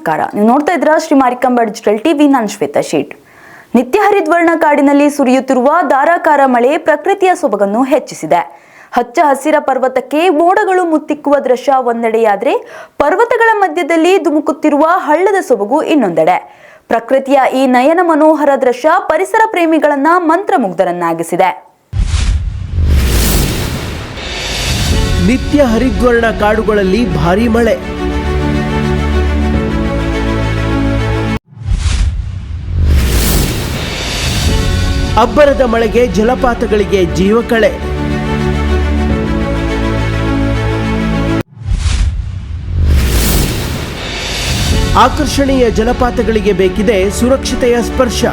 ನಮಸ್ಕಾರ. ನೀವು ನೋಡ್ತಾ ಇದ್ರ ಶ್ರೀ ಮಾರಿಕಂಬ ಡಿಜಿಟಲ್ ಟಿವಿ ನಾನು ಶ್ವೇತಾ ಶೇಟ್. ನಿತ್ಯ ಹರಿದ್ವರ್ಣ ಕಾಡಿನಲ್ಲಿ ಸುರಿಯುತ್ತಿರುವ ಧಾರಾಕಾರ ಮಳೆ ಪ್ರಕೃತಿಯ ಸೊಬಗನ್ನು ಹೆಚ್ಚಿಸಿದೆ. ಹಚ್ಚ ಹಸಿರ ಪರ್ವತಕ್ಕೆ ಮೋಡಗಳು ಮುತ್ತಿಕ್ಕುವ ದೃಶ್ಯ ಒಂದೆಡೆಯಾದ್ರೆ ಪರ್ವತಗಳ ಮಧ್ಯದಲ್ಲಿ ಧುಮುಕುತ್ತಿರುವ ಹಳ್ಳದ ಸೊಬಗು ಇನ್ನೊಂದೆಡೆ. ಪ್ರಕೃತಿಯ ಈ ನಯನ ಮನೋಹರ ದೃಶ್ಯ ಪರಿಸರ ಪ್ರೇಮಿಗಳನ್ನ ಮಂತ್ರಮುಗ್ಧರನ್ನಾಗಿಸಿದೆ. ನಿತ್ಯ ಹರಿದ್ವರ್ಣ ಕಾಡುಗಳಲ್ಲಿ ಭಾರಿ ಮಳೆ. ಅಬ್ಬರದ ಮಳೆಗೆ ಜಲಪಾತಗಳಿಗೆ ಜೀವಕಳೆ ಆಕರ್ಷಣೀಯ ಜಲಪಾತಗಳಿಗೆ ಬೇಕಿದೆ ಸುರಕ್ಷತೆಯ ಸ್ಪರ್ಶ.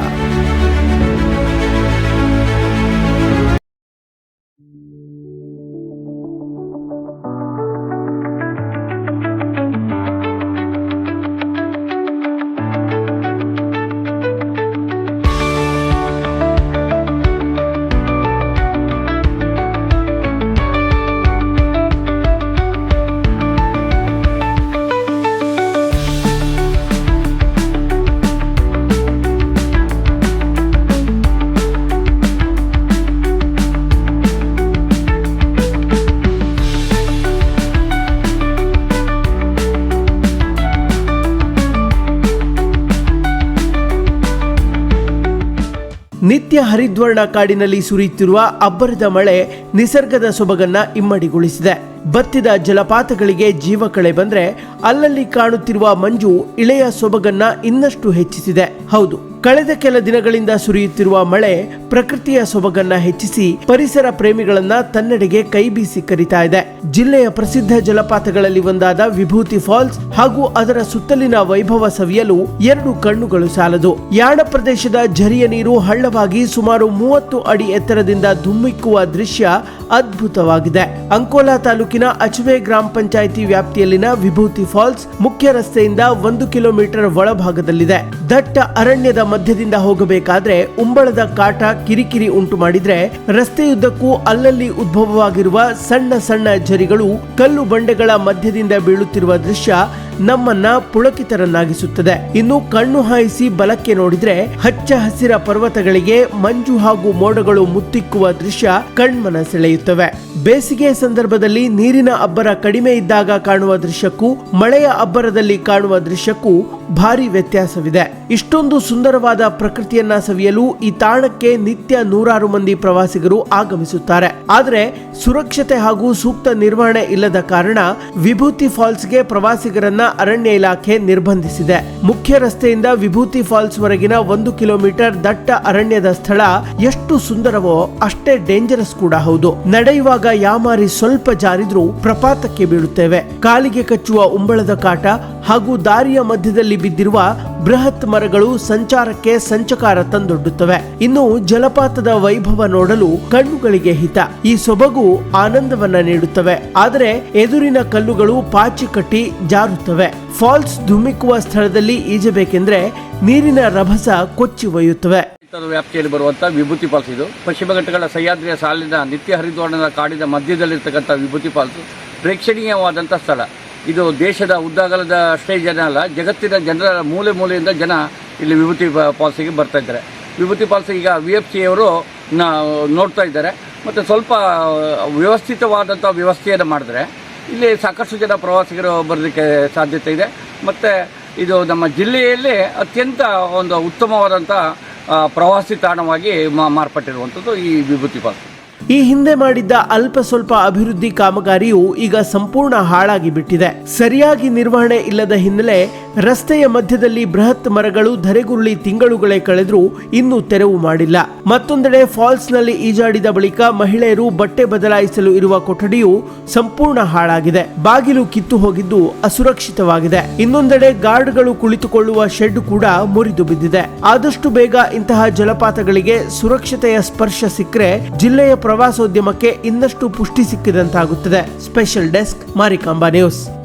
ನಿತ್ಯ ಹರಿದ್ವರ್ಣ ಕಾಡಿನಲ್ಲಿ ಸುರಿಯುತ್ತಿರುವ ಅಬ್ಬರದ ಮಳೆ ನಿಸರ್ಗದ ಸೊಬಗನ್ನ ಇಮ್ಮಡಿಗೊಳಿಸಿದೆ. ಬತ್ತಿದ ಜಲಪಾತಗಳಿಗೆ ಜೀವ ಕಳೆ ಬಂದ್ರೆ ಅಲ್ಲಲ್ಲಿ ಕಾಣುತ್ತಿರುವ ಮಂಜು ಇಳೆಯ ಸೊಬಗನ್ನ ಇನ್ನಷ್ಟು ಹೆಚ್ಚಿಸಿದೆ. ಹೌದು ಕಳೆದ ಕೆಲ ದಿನಗಳಿಂದ ಸುರಿಯುತ್ತಿರುವ ಮಳೆ ಪ್ರಕೃತಿಯ ಸೊಬಗನ್ನ ಹೆಚ್ಚಿಸಿ ಪರಿಸರ ಪ್ರೇಮಿಗಳನ್ನ ತನ್ನೆಡೆಗೆ ಕೈ ಬೀಸಿ ಕರಿತಾ ಇದೆ. ಜಿಲ್ಲೆಯ ಪ್ರಸಿದ್ಧ ಜಲಪಾತಗಳಲ್ಲಿ ಒಂದಾದ ವಿಭೂತಿ ಫಾಲ್ಸ್ ಹಾಗೂ ಅದರ ಸುತ್ತಲಿನ ವೈಭವ ಸವಿಯಲು ಎರಡು ಕಣ್ಣುಗಳು ಸಾಲದು. ಯಾಣ ಪ್ರದೇಶದ ಝರಿಯ ನೀರು ಹಳ್ಳವಾಗಿ ಸುಮಾರು ಮೂವತ್ತು ಅಡಿ ಎತ್ತರದಿಂದ ಧುಮ್ಮಿಕ್ಕುವ ದೃಶ್ಯ ಅದ್ಭುತವಾಗಿದೆ. ಅಂಕೋಲಾ ತಾಲೂಕಿನ ಅಚವೆ ಗ್ರಾಮ ಪಂಚಾಯಿತಿ ವ್ಯಾಪ್ತಿಯಲ್ಲಿನ ವಿಭೂತಿ ಫಾಲ್ಸ್ ಮುಖ್ಯ ರಸ್ತೆಯಿಂದ ಒಂದು ಕಿಲೋಮೀಟರ್ ಒಳಭಾಗದಲ್ಲಿದೆ. ದಟ್ಟ ಅರಣ್ಯದ ಮಧ್ಯದಿಂದ ಹೋಗಬೇಕಾದ್ರೆ ಉಂಬಳದ ಕಾಟ ಕಿರಿಕಿರಿ ಉಂಟು ಮಾಡಿದ್ರೆ ರಸ್ತೆಯುದ್ದಕ್ಕೂ ಅಲ್ಲಲ್ಲಿ ಉದ್ಭವವಾಗಿರುವ ಸಣ್ಣ ಸಣ್ಣ ಝರಿಗಳು ಕಲ್ಲು ಬಂಡೆಗಳ ಮಧ್ಯದಿಂದ ಬೀಳುತ್ತಿರುವ ದೃಶ್ಯ ನಮ್ಮನ್ನ ಪುಳಕಿತರನ್ನಾಗಿಸುತ್ತದೆ. ಇನ್ನು ಕಣ್ಣು ಹಾಯಿಸಿ ಬಲಕ್ಕೆ ನೋಡಿದ್ರೆ ಹಚ್ಚ ಹಸಿರ ಪರ್ವತಗಳಿಗೆ ಮಂಜು ಹಾಗೂ ಮೋಡಗಳು ಮುತ್ತಿಕ್ಕುವ ದೃಶ್ಯ ಕಣ್ಮನ ಸೆಳೆಯುತ್ತವೆ. ಬೇಸಿಗೆ ಸಂದರ್ಭದಲ್ಲಿ ನೀರಿನ ಅಬ್ಬರ ಕಡಿಮೆ ಇದ್ದಾಗ ಕಾಣುವ ದೃಶ್ಯಕ್ಕೂ, ಮಳೆಯ ಅಬ್ಬರದಲ್ಲಿ ಕಾಣುವ ದೃಶ್ಯಕ್ಕೂ ಭಾರಿ ವ್ಯತ್ಯಾಸವಿದೆ. ಇಷ್ಟೊಂದು ಸುಂದರವಾದ ಪ್ರಕೃತಿಯನ್ನ ಸವಿಯಲು ಈ ತಾಣಕ್ಕೆ ನಿತ್ಯ ನೂರಾರು ಮಂದಿ ಪ್ರವಾಸಿಗರು ಆಗಮಿಸುತ್ತಾರೆ. ಆದರೆ ಸುರಕ್ಷತೆ ಹಾಗೂ ಸೂಕ್ತ ನಿರ್ವಹಣೆ ಇಲ್ಲದ ಕಾರಣ ವಿಭೂತಿ ಫಾಲ್ಸ್ಗೆ ಪ್ರವಾಸಿಗರನ್ನ ಅರಣ್ಯ ಇಲಾಖೆ ನಿರ್ಬಂಧಿಸಿದೆ. ಮುಖ್ಯ ರಸ್ತೆಯಿಂದ ವಿಭೂತಿ ಫಾಲ್ಸ್ ವರೆಗಿನ ಒಂದು ಕಿಲೋಮೀಟರ್ ದಟ್ಟ ಅರಣ್ಯದ ಸ್ಥಳ ಎಷ್ಟು ಸುಂದರವೋ ಅಷ್ಟೇ ಡೇಂಜರಸ್ ಕೂಡ ಹೌದು. ನಡೆಯುವಾಗ ಯಾಮಾರಿ ಸ್ವಲ್ಪ ಜಾರಿದ್ರೂ ಪ್ರಪಾತಕ್ಕೆ ಬೀಳುತ್ತೇವೆ. ಕಾಲಿಗೆ ಕಚ್ಚುವ ಉಂಬಳದ ಕಾಟ ಹಾಗೂ ದಾರಿಯ ಮಧ್ಯದಲ್ಲಿ ಬಿದ್ದಿರುವ ಬೃಹತ್ ಮರಗಳು ಸಂಚಾರಕ್ಕೆ ಸಂಚಕಾರ ತಂದೊಡ್ಡುತ್ತವೆ. ಇನ್ನು ಜಲಪಾತದ ವೈಭವ ನೋಡಲು ಕಣ್ಣುಗಳಿಗೆ ಹಿತ. ಈ ಸೊಬಗು ಆನಂದವನ್ನ ನೀಡುತ್ತವೆ. ಆದರೆ ಎದುರಿನ ಕಲ್ಲುಗಳು ಪಾಚಿ ಕಟ್ಟಿ ಜಾರುತ್ತವೆ. ಫಾಲ್ಸ್ ಧುಮ್ಮಿಕ್ಕುವ ಸ್ಥಳದಲ್ಲಿ ಈಜಬೇಕೆಂದ್ರೆ ನೀರಿನ ರಭಸ ಕೊಚ್ಚಿ ಒಯ್ಯುತ್ತವೆ. ವ್ಯಾಪ್ತಿಯಲ್ಲಿ ಬರುವಂಥ ವಿಭೂತಿ ಫಾಲ್ಸ್ ಇದು. ಪಶ್ಚಿಮ ಘಟ್ಟಗಳ ಸಹ್ಯಾದ್ರಿಯ ಸಾಲಿನ ನಿತ್ಯ ಹರಿದ್ವರ್ಣದ ಕಾಡಿನ ಮಧ್ಯದಲ್ಲಿರ್ತಕ್ಕಂಥ ವಿಭೂತಿ ಫಾಲ್ಸ್ ಪ್ರೇಕ್ಷಣೀಯವಾದಂಥ ಸ್ಥಳ. ಇದು ದೇಶದ ಉದ್ದಾಗಲದ ಅಷ್ಟೇ ಜನ ಅಲ್ಲ, ಜಗತ್ತಿನ ಜನರ ಮೂಲೆ ಮೂಲೆಯಿಂದ ಜನ ಇಲ್ಲಿ ವಿಭೂತಿ ಫಾಲ್ಸಿಗೆ ಬರ್ತಾ ಇದ್ದಾರೆ. ವಿಭೂತಿ ಫಾಲ್ಸ್ ಈಗ ವಿ ಎಫ್ ಸಿ ಅವರು ನೋಡ್ತಾ ಇದ್ದಾರೆ. ಮತ್ತು ಸ್ವಲ್ಪ ವ್ಯವಸ್ಥಿತವಾದಂಥ ವ್ಯವಸ್ಥೆಯನ್ನು ಮಾಡಿದ್ರೆ ಇಲ್ಲಿ ಸಾಕಷ್ಟು ಜನ ಪ್ರವಾಸಿಗರು ಬರಲಿಕ್ಕೆ ಸಾಧ್ಯತೆ ಇದೆ. ಮತ್ತು ಇದು ನಮ್ಮ ಜಿಲ್ಲೆಯಲ್ಲಿ ಅತ್ಯಂತ ಒಂದು ಉತ್ತಮವಾದಂಥ ಪ್ರವಾಸಿ ತಾಣವಾಗಿ ಮಾರ್ಪಟ್ಟಿರುವಂಥದ್ದು ಈ ವಿಭೂತಿ ಪಾಸ್ ಈ ಹಿಂದೆ ಮಾಡಿದ್ದ ಅಲ್ಪ ಸ್ವಲ್ಪ ಅಭಿವೃದ್ಧಿ ಕಾಮಗಾರಿಯು ಈಗ ಸಂಪೂರ್ಣ ಹಾಳಾಗಿ ಬಿಟ್ಟಿದೆ. ಸರಿಯಾಗಿ ನಿರ್ವಹಣೆ ಇಲ್ಲದ ಹಿನ್ನೆಲೆ ರಸ್ತೆಯ ಮಧ್ಯದಲ್ಲಿ ಬೃಹತ್ ಮರಗಳು ಧರೆಗುರುಳಿ ತಿಂಗಳುಗಳೇ ಕಳೆದರೂ ಇನ್ನೂ ತೆರವು ಮಾಡಿಲ್ಲ. ಮತ್ತೊಂದೆಡೆ ಫಾಲ್ಸ್ನಲ್ಲಿ ಈಜಾಡಿದ ಬಳಿಕ ಮಹಿಳೆಯರು ಬಟ್ಟೆ ಬದಲಾಯಿಸಲು ಇರುವ ಕೊಠಡಿಯು ಸಂಪೂರ್ಣ ಹಾಳಾಗಿದೆ. ಬಾಗಿಲು ಕಿತ್ತು ಹೋಗಿದ್ದು ಅಸುರಕ್ಷಿತವಾಗಿದೆ. ಇನ್ನೊಂದೆಡೆ ಗಾರ್ಡ್ಗಳು ಕುಳಿತುಕೊಳ್ಳುವ ಶೆಡ್ ಕೂಡ ಮುರಿದು ಬಿದ್ದಿದೆ. ಆದಷ್ಟು ಬೇಗ ಇಂತಹ ಜಲಪಾತಗಳಿಗೆ ಸುರಕ್ಷತೆಯ ಸ್ಪರ್ಶ ಸಿಕ್ಕರೆ ಜಿಲ್ಲೆಯ ಪ್ರವಾಸೋದ್ಯಮಕ್ಕೆ ಇನ್ನಷ್ಟು ಪುಷ್ಟಿ ಸಿಕ್ಕಿದಂತಾಗುತ್ತದೆ. Special desk Marikamba news.